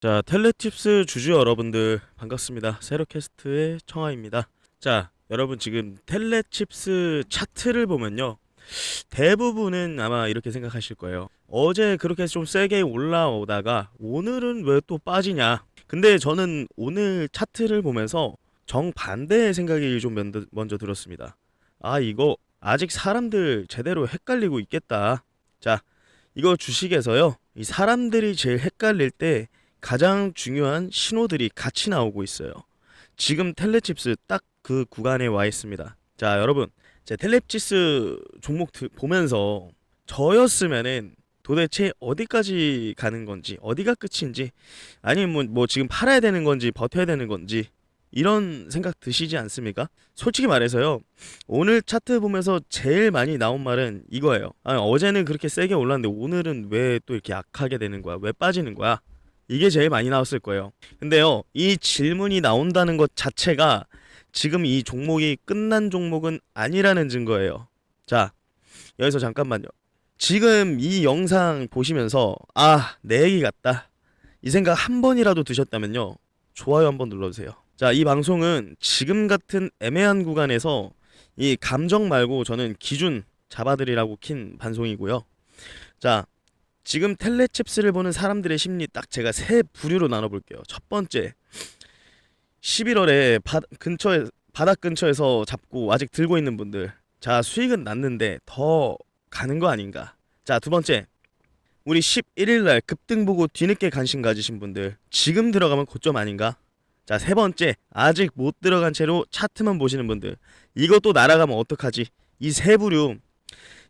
자, 텔레tip스 주주 여러분들 반갑습니다. 세로캐스트의 청아입니다. 자, 여러분 지금 텔레칩스 차트를 보면요. 대부분은 아마 이렇게 생각하실 거예요. 어제 그렇게 좀 세게 올라오다가 오늘은 왜 또 빠지냐. 근데 저는 오늘 차트를 보면서 정반대의 생각이 좀 먼저 들었습니다. 아, 이거 아직 사람들 제대로 헷갈리고 있겠다. 자, 이거 주식에서요. 이 사람들이 제일 헷갈릴 때 가장 중요한 신호들이 같이 나오고 있어요. 지금 텔레칩스 딱 그 구간에 와 있습니다. 자, 여러분, 제 텔레칩스 종목 드- 보면서 저였으면은 도대체 어디까지 가는 건지, 어디가 끝인지, 아니면 뭐, 뭐 지금 팔아야 되는 건지, 버텨야 되는 건지, 이런 생각 드시지 않습니까? 솔직히 말해서요, 오늘 차트 보면서 제일 많이 나온 말은 이거예요. 아, 어제는 그렇게 세게 올랐는데 오늘은 왜 또 이렇게 약하게 되는 거야? 왜 빠지는 거야? 이게 제일 많이 나왔을 거예요. 근데요, 이 질문이 나온다는 것 자체가 지금 이 종목이 끝난 종목은 아니라는 증거예요. 자, 여기서 잠깐만요. 지금 이 영상 보시면서 아, 내 얘기 같다. 이 생각 한 번이라도 드셨다면요. 좋아요 한번 눌러주세요. 자, 이 방송은 지금 같은 애매한 구간에서 이 감정 말고 저는 기준 잡아드리라고 킨 방송이고요. 자, 지금 텔레칩스를 보는 사람들의 심리 딱 제가 세 부류로 나눠볼게요. 첫 번째, 11월에 바, 근처에 바닥 근처에서 잡고 아직 들고 있는 분들, 자 수익은 났는데 더 가는 거 아닌가? 자 두 번째, 우리 11일 날 급등 보고 뒤늦게 관심 가지신 분들, 지금 들어가면 고점 아닌가? 자 세 번째, 아직 못 들어간 채로 차트만 보시는 분들, 이것도 날아가면 어떡하지? 이 세 부류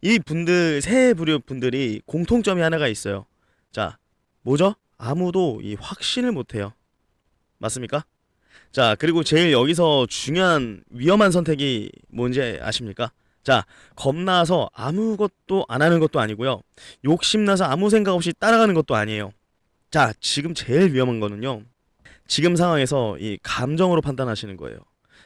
이 분들 세 부류 분들이 공통점이 하나가 있어요. 자, 뭐죠? 아무도 이 확신을 못 해요. 맞습니까? 자, 그리고 제일 여기서 중요한 위험한 선택이 뭔지 아십니까? 자, 겁나서 아무것도 안 하는 것도 아니고요. 욕심나서 아무 생각 없이 따라가는 것도 아니에요. 자, 지금 제일 위험한 거는요. 지금 상황에서 이 감정으로 판단하시는 거예요.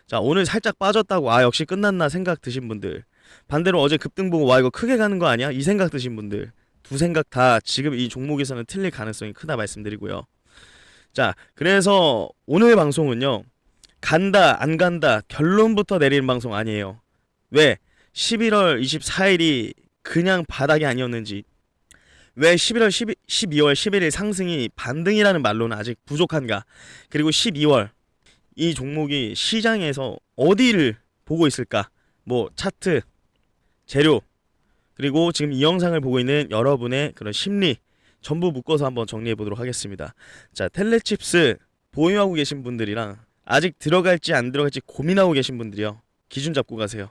자, 오늘 살짝 빠졌다고 아, 역시 끝났나 생각 드신 분들. 반대로 어제 급등 보고 와 이거 크게 가는 거 아니야? 이 생각 드신 분들 두 생각 다 지금 이 종목에서는 틀릴 가능성이 크다 말씀드리고요. 자, 그래서 오늘 방송은요. 간다 안 간다 결론부터 내리는 방송 아니에요. 왜? 11월 24일이 그냥 바닥이 아니었는지 왜 11월 12, 12월 11일 상승이 반등이라는 말로는 아직 부족한가? 그리고 12월 이 종목이 시장에서 어디를 보고 있을까? 뭐 차트, 재료, 그리고 지금 이 영상을 보고 있는 여러분의 그런 심리 전부 묶어서 한번 정리해 보도록 하겠습니다. 자, 텔레칩스 보유하고 계신 분들이랑 아직 들어갈지 안 들어갈지 고민하고 계신 분들이요. 기준 잡고 가세요.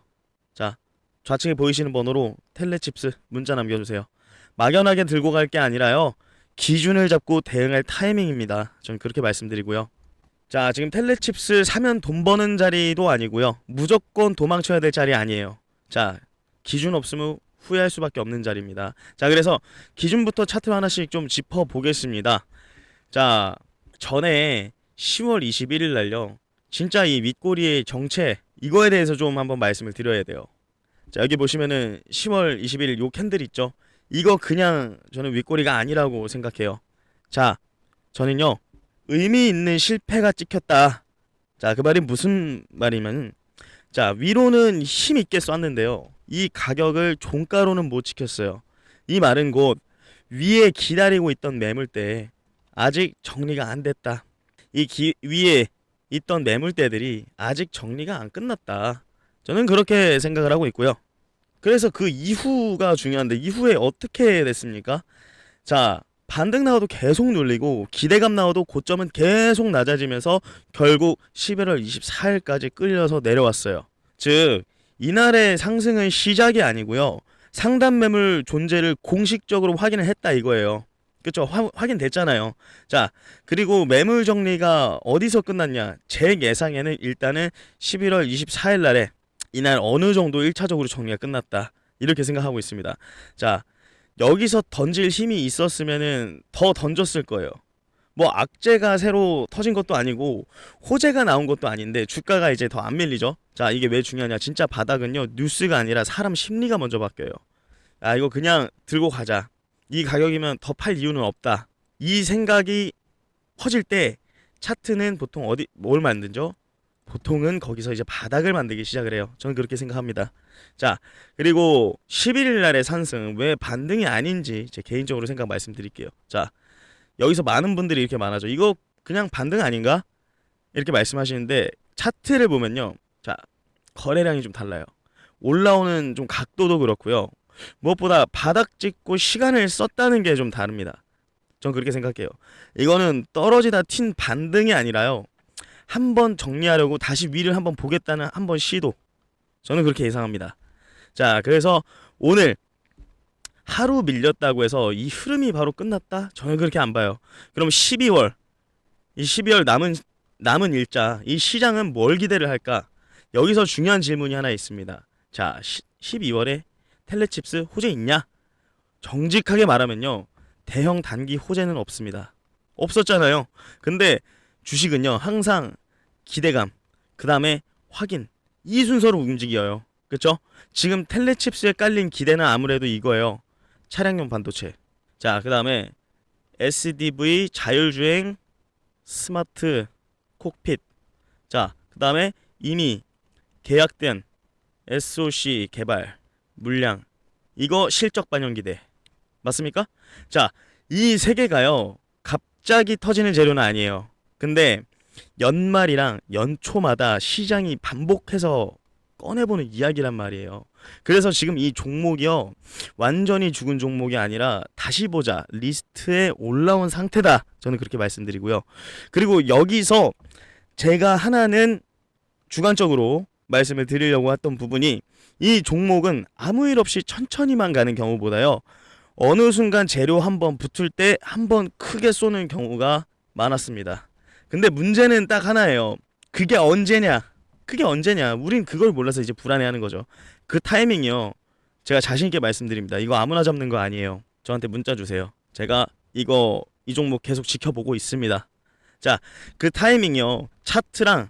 자, 좌측에 보이시는 번호로 텔레칩스 문자 남겨주세요. 막연하게 들고 갈 게 아니라요. 기준을 잡고 대응할 타이밍입니다. 저는 그렇게 말씀드리고요. 자, 지금 텔레칩스 사면 돈 버는 자리도 아니고요. 무조건 도망쳐야 될 자리 아니에요. 자, 기준 없으면 후회할 수밖에 없는 자리입니다. 자, 그래서 기준부터 차트 하나씩 좀 짚어 보겠습니다. 자, 전에 10월 21일 날요. 진짜 이 윗꼬리의 정체 이거에 대해서 좀 한번 말씀을 드려야 돼요. 자, 여기 보시면은 10월 21일 요 캔들 있죠? 이거 그냥 저는 윗꼬리가 아니라고 생각해요. 자, 저는요. 의미 있는 실패가 찍혔다. 자, 그 말이 무슨 말이면 자, 위로는 힘 있게 쐈는데요. 이 가격을 종가로는 못 지켰어요. 이 말은 곧 위에 기다리고 있던 매물대 아직 정리가 안 됐다. 이 기, 위에 있던 매물대들이 아직 정리가 안 끝났다. 저는 그렇게 생각을 하고 있고요. 그래서 그 이후가 중요한데 이후에 어떻게 됐습니까? 자, 반등 나와도 계속 눌리고 기대감 나와도 고점은 계속 낮아지면서 결국 11월 24일까지 끌려서 내려왔어요. 즉 이날의 상승은 시작이 아니고요. 상단 매물 존재를 공식적으로 확인을 했다 이거예요. 그쵸? 화, 확인됐잖아요. 자, 그리고 매물 정리가 어디서 끝났냐? 제 예상에는 일단은 11월 24일 날에 이날 어느 정도 1차적으로 정리가 끝났다. 이렇게 생각하고 있습니다. 자, 여기서 던질 힘이 있었으면은 더 던졌을 거예요. 뭐 악재가 새로 터진 것도 아니고 호재가 나온 것도 아닌데 주가가 이제 더 안 밀리죠. 자, 이게 왜 중요하냐? 진짜 바닥은요. 뉴스가 아니라 사람 심리가 먼저 바뀌어요. 아, 이거 그냥 들고 가자. 이 가격이면 더 팔 이유는 없다. 이 생각이 커질 때 차트는 보통 어디 뭘 만든죠? 보통은 거기서 이제 바닥을 만들기 시작을 해요. 저는 그렇게 생각합니다. 자, 그리고 11일 날의 상승 왜 반등이 아닌지 제 개인적으로 생각 말씀드릴게요. 자, 여기서 많은 분들이 이렇게 많아져. 이거 그냥 반등 아닌가? 이렇게 말씀하시는데 차트를 보면요. 자, 거래량이 좀 달라요. 올라오는 좀 각도도 그렇고요. 무엇보다 바닥 찍고 시간을 썼다는 게 좀 다릅니다. 전 그렇게 생각해요. 이거는 떨어지다 튄 반등이 아니라요. 한번 정리하려고 다시 위를 한번 보겠다는 한번 시도. 저는 그렇게 예상합니다. 자, 그래서 오늘 하루 밀렸다고 해서 이 흐름이 바로 끝났다? 저는 그렇게 안 봐요. 그럼 12월 이 12월 남은 남은 일자 이 시장은 뭘 기대를 할까? 여기서 중요한 질문이 하나 있습니다. 자, 시, 12월에 텔레칩스 호재 있냐? 정직하게 말하면요. 대형 단기 호재는 없습니다. 없었잖아요. 근데 주식은요. 항상 기대감, 그다음에 확인 이 순서로 움직여요. 그렇죠? 지금 텔레칩스에 깔린 기대는 아무래도 이거예요. 차량용 반도체. 자, 그 다음에 SDV 자율주행 스마트 콕핏. 자, 그 다음에 이미 계약된 SOC 개발 물량 이거 실적 반영 기대 맞습니까? 자, 이 세 개가요. 갑자기 터지는 재료는 아니에요. 근데 연말이랑 연초마다 시장이 반복해서 꺼내보는 이야기란 말이에요. 그래서 지금 이 종목이요. 완전히 죽은 종목이 아니라 다시 보자 리스트에 올라온 상태다. 저는 그렇게 말씀드리고요. 그리고 여기서 제가 하나는 주관적으로 말씀을 드리려고 했던 부분이 이 종목은 아무 일 없이 천천히만 가는 경우보다요. 어느 순간 재료 한번 붙을 때 한번 크게 쏘는 경우가 많았습니다. 근데 문제는 딱 하나예요. 그게 언제냐? 그게 언제냐? 우린 그걸 몰라서 이제 불안해하는 거죠. 그 타이밍이요. 제가 자신 있게 말씀드립니다. 이거 아무나 잡는 거 아니에요. 저한테 문자 주세요. 제가 이거 이 종목 계속 지켜보고 있습니다. 자, 그 타이밍이요. 차트랑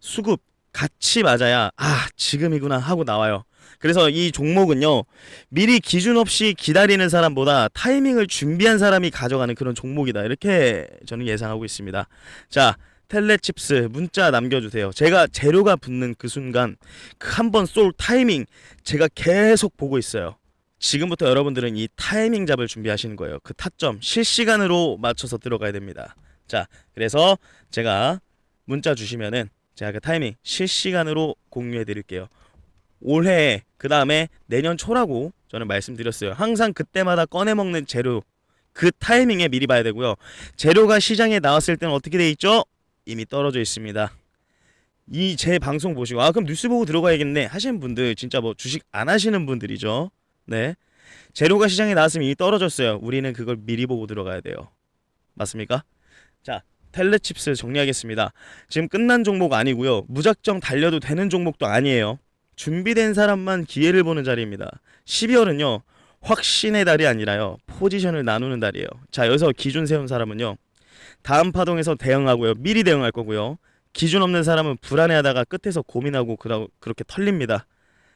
수급 같이 맞아야 아 지금이구나 하고 나와요. 그래서 이 종목은요 미리 기준 없이 기다리는 사람보다 타이밍을 준비한 사람이 가져가는 그런 종목이다 이렇게 저는 예상하고 있습니다. 자 텔레칩스 문자 남겨주세요. 제가 재료가 붙는 그 순간 그 한 번 쏠 타이밍 제가 계속 보고 있어요. 지금부터 여러분들은 이 타이밍 잡을 준비하시는 거예요. 그 타점 실시간으로 맞춰서 들어가야 됩니다. 자 그래서 제가 문자 주시면은 제가 그 타이밍 실시간으로 공유해 드릴게요. 올해 그 다음에 내년 초라고 저는 말씀드렸어요. 항상 그때마다 꺼내 먹는 재료 그 타이밍에 미리 봐야 되고요. 재료가 시장에 나왔을 때는 어떻게 돼 있죠? 이미 떨어져 있습니다. 이 제 방송 보시고 아 그럼 뉴스 보고 들어가야겠네 하시는 분들 진짜 뭐 주식 안 하시는 분들이죠. 네. 재료가 시장에 나왔으면 이미 떨어졌어요. 우리는 그걸 미리 보고 들어가야 돼요. 맞습니까? 자, 텔레칩스 정리하겠습니다. 지금 끝난 종목 아니고요. 무작정 달려도 되는 종목도 아니에요. 준비된 사람만 기회를 보는 자리입니다. 12월은요. 확신의 달이 아니라요. 포지션을 나누는 달이에요. 자, 여기서 기준 세운 사람은요. 다음 파동에서 대응하고요. 미리 대응할 거고요. 기준 없는 사람은 불안해하다가 끝에서 고민하고 그러, 그렇게 털립니다.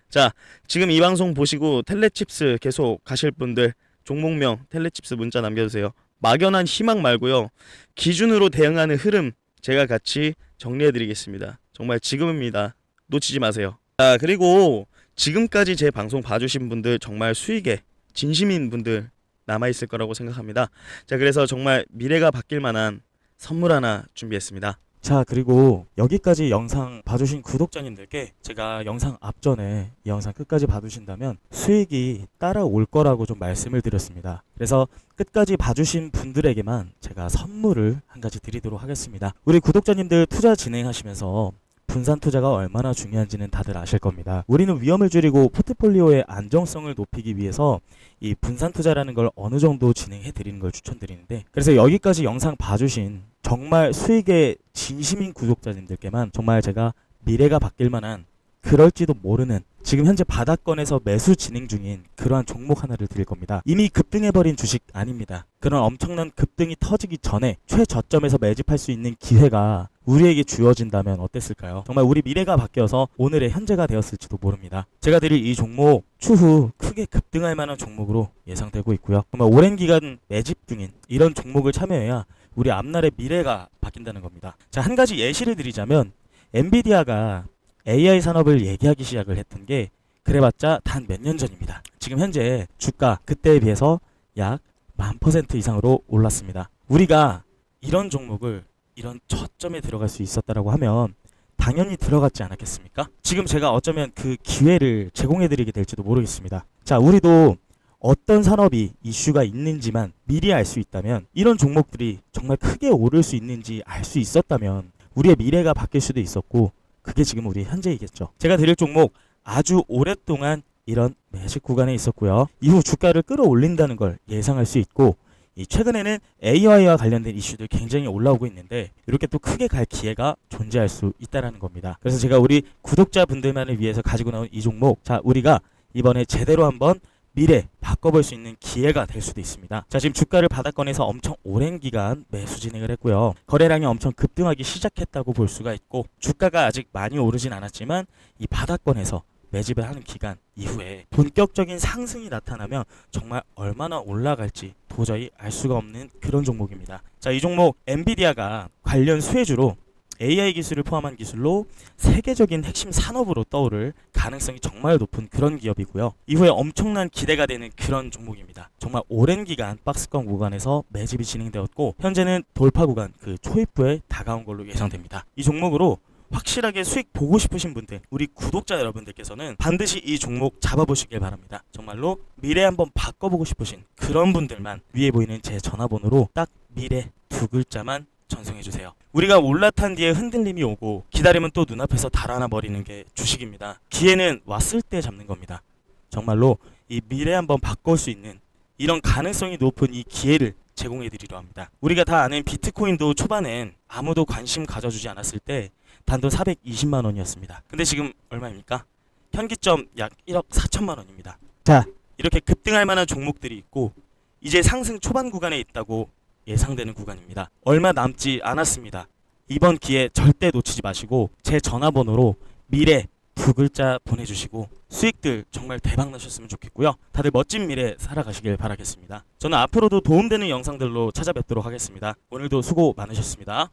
자, 지금 이 방송 보시고 텔레칩스 계속 가실 분들 종목명 텔레칩스 문자 남겨주세요. 막연한 희망 말고요. 기준으로 대응하는 흐름 제가 같이 정리해 드리겠습니다. 정말 지금입니다. 놓치지 마세요. 자, 그리고 지금까지 제 방송 봐주신 분들 정말 수익에 진심인 분들 남아 있을 거라고 생각합니다. 자, 그래서 정말 미래가 바뀔 만한 선물 하나 준비했습니다. 자, 그리고 여기까지 영상 봐주신 구독자님들께 제가 영상 앞전에 이 영상 끝까지 봐주신다면 수익이 따라올 거라고 좀 말씀을 드렸습니다. 그래서 끝까지 봐주신 분들에게만 제가 선물을 한 가지 드리도록 하겠습니다. 우리 구독자님들 투자 진행하시면서 분산 투자가 얼마나 중요한지는 다들 아실 겁니다. 우리는 위험을 줄이고 포트폴리오의 안정성을 높이기 위해서 이 분산 투자라는 걸 어느 정도 진행해 드리는 걸 추천드리는데 그래서 여기까지 영상 봐주신 정말 수익에 진심인 구독자님들께만 정말 제가 미래가 바뀔 만한 그럴지도 모르는 지금 현재 바닥권에서 매수 진행 중인 그러한 종목 하나를 드릴 겁니다. 이미 급등해버린 주식 아닙니다. 그런 엄청난 급등이 터지기 전에 최저점에서 매집할 수 있는 기회가 우리에게 주어진다면 어땠을까요? 정말 우리 미래가 바뀌어서 오늘의 현재가 되었을지도 모릅니다. 제가 드릴 이 종목 추후 크게 급등할 만한 종목으로 예상되고 있고요. 정말 오랜 기간 매집 중인 이런 종목을 참여해야 우리 앞날의 미래가 바뀐다는 겁니다. 자, 한 가지 예시를 드리자면 엔비디아가 AI 산업을 얘기하기 시작을 했던 게 그래봤자 단 몇 년 전입니다. 지금 현재 주가 그때에 비해서 약만 퍼센트 이상으로 올랐습니다. 우리가 이런 종목을 이런 저점에 들어갈 수 있었다라고 하면 당연히 들어갔지 않았겠습니까? 지금 제가 어쩌면 그 기회를 제공해드리게 될지도 모르겠습니다. 자, 우리도 어떤 산업이 이슈가 있는지만 미리 알 수 있다면 이런 종목들이 정말 크게 오를 수 있는지 알 수 있었다면 우리의 미래가 바뀔 수도 있었고 그게 지금 우리 현재이겠죠. 제가 드릴 종목 아주 오랫동안 이런 매직 구간에 있었고요. 이후 주가를 끌어올린다는 걸 예상할 수 있고 이 최근에는 AI와 관련된 이슈들 굉장히 올라오고 있는데 이렇게 또 크게 갈 기회가 존재할 수 있다라는 겁니다. 그래서 제가 우리 구독자분들만을 위해서 가지고 나온 이 종목 자 우리가 이번에 제대로 한번 미래 바꿔볼 수 있는 기회가 될 수도 있습니다. 자 지금 주가를 바닥권에서 엄청 오랜 기간 매수 진행을 했고요. 거래량이 엄청 급등하기 시작했다고 볼 수가 있고 주가가 아직 많이 오르진 않았지만 이 바닥권에서 매집을 하는 기간 이후에 본격적인 상승이 나타나면 정말 얼마나 올라갈지 도저히 알 수가 없는 그런 종목입니다. 자, 이 종목 엔비디아가 관련 수혜주로 AI 기술을 포함한 기술로 세계적인 핵심 산업으로 떠오를 가능성이 정말 높은 그런 기업이고요. 이후에 엄청난 기대가 되는 그런 종목입니다. 정말 오랜 기간 박스권 구간에서 매집이 진행되었고 현재는 돌파 구간 그 초입부에 다가온 걸로 예상됩니다. 이 종목으로 확실하게 수익 보고 싶으신 분들, 우리 구독자 여러분들께서는 반드시 이 종목 잡아보시길 바랍니다. 정말로 미래 한번 바꿔보고 싶으신 그런 분들만 위에 보이는 제 전화번호로 딱 미래 두 글자만 전송해 주세요. 우리가 올라탄 뒤에 흔들림이 오고 기다리면 또 눈앞에서 달아나 버리는 게 주식입니다. 기회는 왔을 때 잡는 겁니다. 정말로 이 미래 한번 바꿀 수 있는 이런 가능성이 높은 이 기회를 제공해 드리려 합니다. 우리가 다 아는 비트코인도 초반엔 아무도 관심 가져주지 않았을 때 단돈 420만 원이었습니다. 근데 지금 얼마입니까? 현기점 약 1억 4천만 원입니다. 자, 이렇게 급등할 만한 종목들이 있고 이제 상승 초반 구간에 있다고 예상되는 구간입니다. 얼마 남지 않았습니다. 이번 기회 절대 놓치지 마시고 제 전화번호로 미래 두 글자 보내주시고 수익들 정말 대박 나셨으면 좋겠고요. 다들 멋진 미래 살아가시길 바라겠습니다. 저는 앞으로도 도움되는 영상들로 찾아뵙도록 하겠습니다. 오늘도 수고 많으셨습니다.